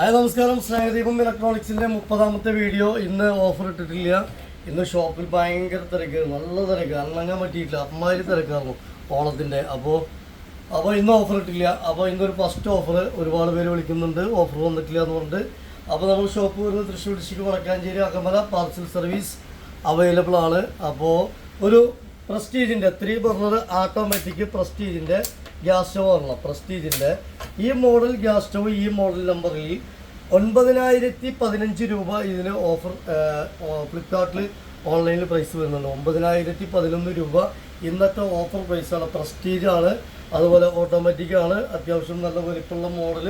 Hi നമസ്കാരം. സ്നേഹദീപം ഇലക്ട്രോണിക്സിന്റെ മുപ്പതാമത്തെ video. ഇന്ന് ഓഫർ ഇട്ടിട്ടില്ല. ഇന്ന് ഷോപ്പിൽ ഭയങ്കര തിരക്ക്. നല്ല തിരക്ക്. അന്നങ്ങാൻ പറ്റിയിട്ടില്ല. അമ്മാതിരി തിരക്കായിരുന്നു ഓണത്തിന്റെ അപ്പോൾ അപ്പോൾ ഇന്ന് ഓഫർ ഇട്ടില്ല. അപ്പോൾ ഇന്നൊരു ഫസ്റ്റ് ഓഫർ ഒരുപാട് പേര് വിളിക്കുന്നുണ്ട്. ഓഫർ വന്നിട്ടില്ല എന്ന് പറഞ്ഞിട്ട്. അപ്പോൾ നമ്മൾ ഷോപ്പ് വരുന്നത് Thrissur district Vadakkanchery Akamala parcel service available ആണ്. അപ്പോൾ ഒരു പ്രസ്റ്റീജിന്റെ ത്രീ ബർണർ ആട്ടോമാറ്റിക് പ്രസ്റ്റീജിന്റെ ഗ്യാസ് സ്റ്റവ് ആണ് പ്രസ്റ്റീജിന്റെ ഈ മോഡൽ ഗ്യാസ് സ്റ്റവ് ഈ മോഡൽ നമ്പറിൽ ഒൻപതിനായിരത്തി പതിനഞ്ച് രൂപ ഇതിന് ഓഫർ ഫ്ലിപ്കാർട്ടിൽ ഓൺലൈനിൽ പ്രൈസ് വരുന്നുണ്ട്. ഒമ്പതിനായിരത്തി പതിനൊന്ന് രൂപ ഇന്നത്തെ ഓഫർ പ്രൈസാണ്. പ്രസ്റ്റീജാണ് അതുപോലെ ഓട്ടോമാറ്റിക് ആണ് അത്യാവശ്യം നല്ല വലിപ്പമുള്ള മോഡൽ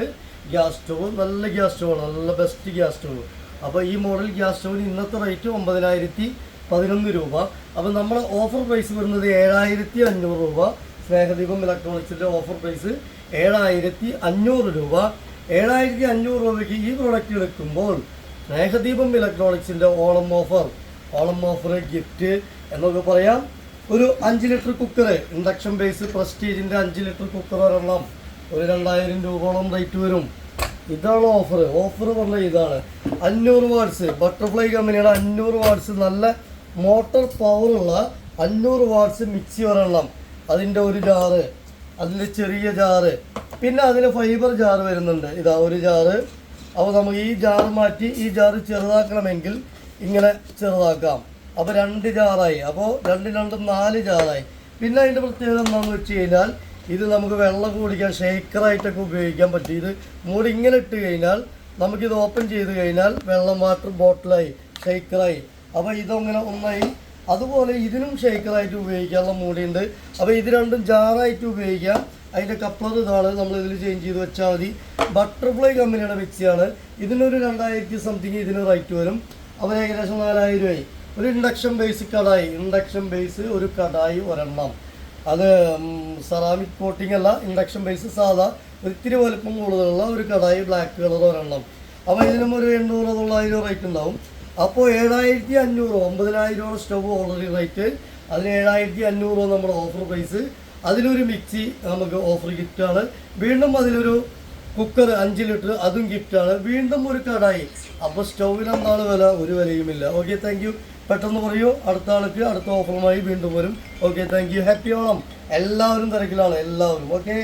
ഗ്യാസ് സ്റ്റവ് നല്ല ഗ്യാസ് സ്റ്റവാണ് നല്ല ബെസ്റ്റ് ഗ്യാസ് സ്റ്റവ് അപ്പോൾ ഈ മോഡൽ ഗ്യാസ് സ്റ്റവിന് ഇന്നത്തെ റേറ്റ് ഒമ്പതിനായിരത്തി പതിനൊന്ന് രൂപ. അപ്പോൾ നമ്മൾ ഓഫർ പ്രൈസ് വരുന്നത് ഏഴായിരത്തി അഞ്ഞൂറ് രൂപ. സ്നേഹദീപം ഇലക്ട്രോണിക്സിന്റെ ഓഫർ പ്രൈസ് ഏഴായിരത്തി അഞ്ഞൂറ് രൂപ. ഏഴായിരത്തി അഞ്ഞൂറ് രൂപയ്ക്ക് ഈ പ്രോഡക്റ്റ് എടുക്കുമ്പോൾ Snehadeepam ഇലക്ട്രോണിക്സിന്റെ Onam offer Onam offer gift എന്നൊക്കെ പറയാം. ഒരു അഞ്ച് ലിറ്റർ കുക്കർ ഇൻഡക്ഷൻ ബേസ് പ്രസ്റ്റീജിന്റെ അഞ്ച് ലിറ്റർ കുക്കർ ഒരെണ്ണം. ഒരു രണ്ടായിരം രൂപയോളം റേറ്റ് വരും. ഇതാണ് ഓഫർ ഓഫർ പറഞ്ഞാൽ ഇതാണ്. അഞ്ഞൂറ് വാട്ട്സ് ബട്ടർഫ്ലൈ കമ്പനിയുടെ അഞ്ഞൂറ് വാട്ട്സ് നല്ല മോട്ടോർ പവറുള്ള അഞ്ഞൂറ് വാട്ട്സ് മിക്സി ഒരെണ്ണം. അതിന്റെ ഒരു ജാറ് അതിന്റെ ചെറിയ ജാറ് പിന്നെ അതിന് ഫൈബർ ജാറ് വരുന്നുണ്ട്. ഇതാ ഒരു ജാറ്. അപ്പോൾ നമുക്ക് ഈ ജാറ് മാറ്റി ഈ ജാറ് ചെറുതാക്കണമെങ്കിൽ ഇങ്ങനെ ചെറുതാക്കാം. അപ്പോൾ രണ്ട് ജാറായി. അപ്പോൾ രണ്ട് രണ്ട് നാല് ജാറായി. പിന്നെ അതിന്റെ പ്രത്യേകത എന്താണെന്ന് വെച്ച് കഴിഞ്ഞാൽ ഇത് നമുക്ക് വെള്ളം കുടിക്കാൻ ഷേക്കറായിട്ടൊക്കെ ഉപയോഗിക്കാൻ പറ്റും. ഇത് മൂടി ഇങ്ങനെ ഇട്ട് കഴിഞ്ഞാൽ നമുക്കിത് ഓപ്പൺ ചെയ്ത് കഴിഞ്ഞാൽ വെള്ളം വാട്ടർ ബോട്ടിലായി ഷേക്കറായി. അപ്പോൾ ഇതങ്ങനെ ഒന്നായി. അതുപോലെ ഇതിനും ഷേക്കറായിട്ട് ഉപയോഗിക്കാനുള്ള മൂടിയുണ്ട്. അപ്പോൾ ഇത് രണ്ടും ജാറായിട്ട് ഉപയോഗിക്കാം. അതിന്റെ കപ്ലർ ഇതാണ്. നമ്മൾ ഇതിൽ ചേഞ്ച് ചെയ്ത് വെച്ചാൽ മതി. ബട്ടർഫ്ലൈ കമ്പനിയുടെ മിക്സിയാണ് ഇതിനൊരു രണ്ടായിരത്തി സംതിങ് ഇതിന് റേറ്റ് വരും. അപ്പോൾ ഏകദേശം നാലായിരം രൂപയായി ഒരു induction base kadai. Induction base ഒരു കടായി ഒരെണ്ണം. അത് സെറാമിക് കോട്ടിംഗ് അല്ല. ഇൻഡക്ഷൻ ബേസ് സാധാ. ഒത്തിരി വലുപ്പം കൂടുതലുള്ള ഒരു കടായി ബ്ലാക്ക് കളർ ഒരെണ്ണം. അപ്പോൾ ഇതിനും ഒരു എണ്ണൂറ് തൊള്ളായിരം റേറ്റ് ഉണ്ടാവും. അപ്പോൾ ഏഴായിരത്തി അഞ്ഞൂറ് ഒമ്പതിനായിരം സ്റ്റവ് ഓൾറെഡി റേറ്റ് അതിന് ഏഴായിരത്തി അഞ്ഞൂറ് നമ്മുടെ ഓഫർ പ്രൈസ് അതിലൊരു മിക്സി നമുക്ക് ഓഫർ ഗിഫ്റ്റാണ് വീണ്ടും അതിലൊരു കുക്കർ അഞ്ച് ലിറ്റർ അതും ഗിഫ്റ്റാണ് വീണ്ടും ഒരു കടായി. അപ്പോൾ സ്റ്റൗവിന് എന്താണ് വില? ഒരു വിലയുമില്ല ഓക്കെ താങ്ക് യു പെട്ടെന്ന് പറയൂ. അടുത്ത ആൾക്ക് അടുത്ത ഓഫറുമായി വീണ്ടും വരും. Okay thank you happy Onam. എല്ലാവരും തിരക്കിലാണ്. എല്ലാവരും. ഓക്കെ